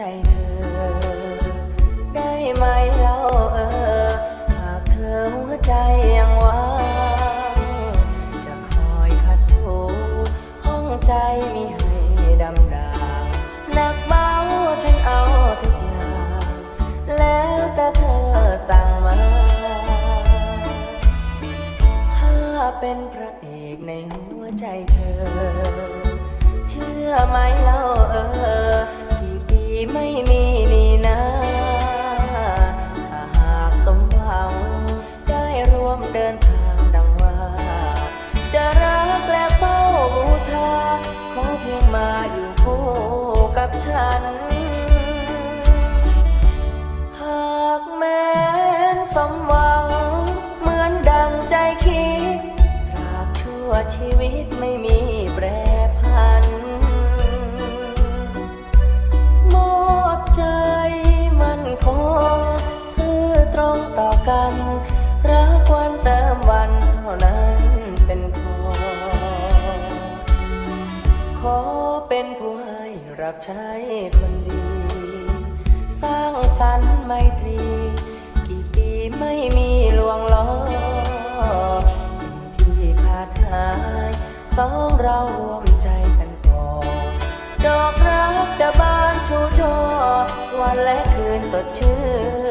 ใจเธอ ได้ไหมเล่าเออ หากเธอหัวใจยังว่างจะคอยขัดถูห้องใจมีให้ดำดาหนักเบาฉันเอาทุกอย่าง แล้วแต่เธอสั่งมา ถ้าเป็นพระเอกในหัวใจเธอ เชื่อไหมเล่าเออ ฉัน หากแม้นสมหวัง เหมือนดังใจคิด ตราบชั่วชีวิตไม่มีแปรพัน มอบใจมันคง ซื่อตรงต่อกัน รับใช้คนดี สร้างสรรค์ไมตรี กี่ปีไม่มีลวงล้อ สิ่งที่ขาดหาย สองเรารวมใจกันก่อ ดอกรักจะบานชูช่อวันและคืนสดชื่น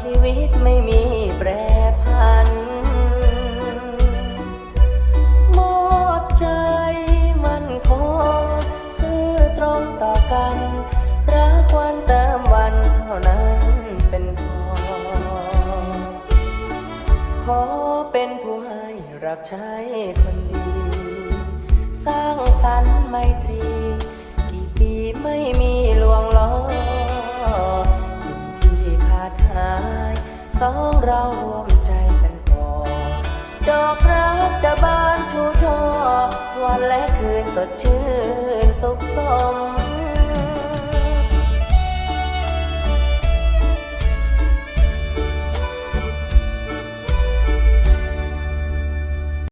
ชีวิตไม่มีแปรพัน มอบใจมันคงซื่อตรงต่อกัน รักวันเติมวันเท่านั้นเป็นพอ ขอเป็นผู้ให้รับใช้คนดี สร้างสรรค์ไมตรี สองเรารวมใจกันก่อดอกรักจะบานชูช่อวันและคืนสดชื่นสุขสม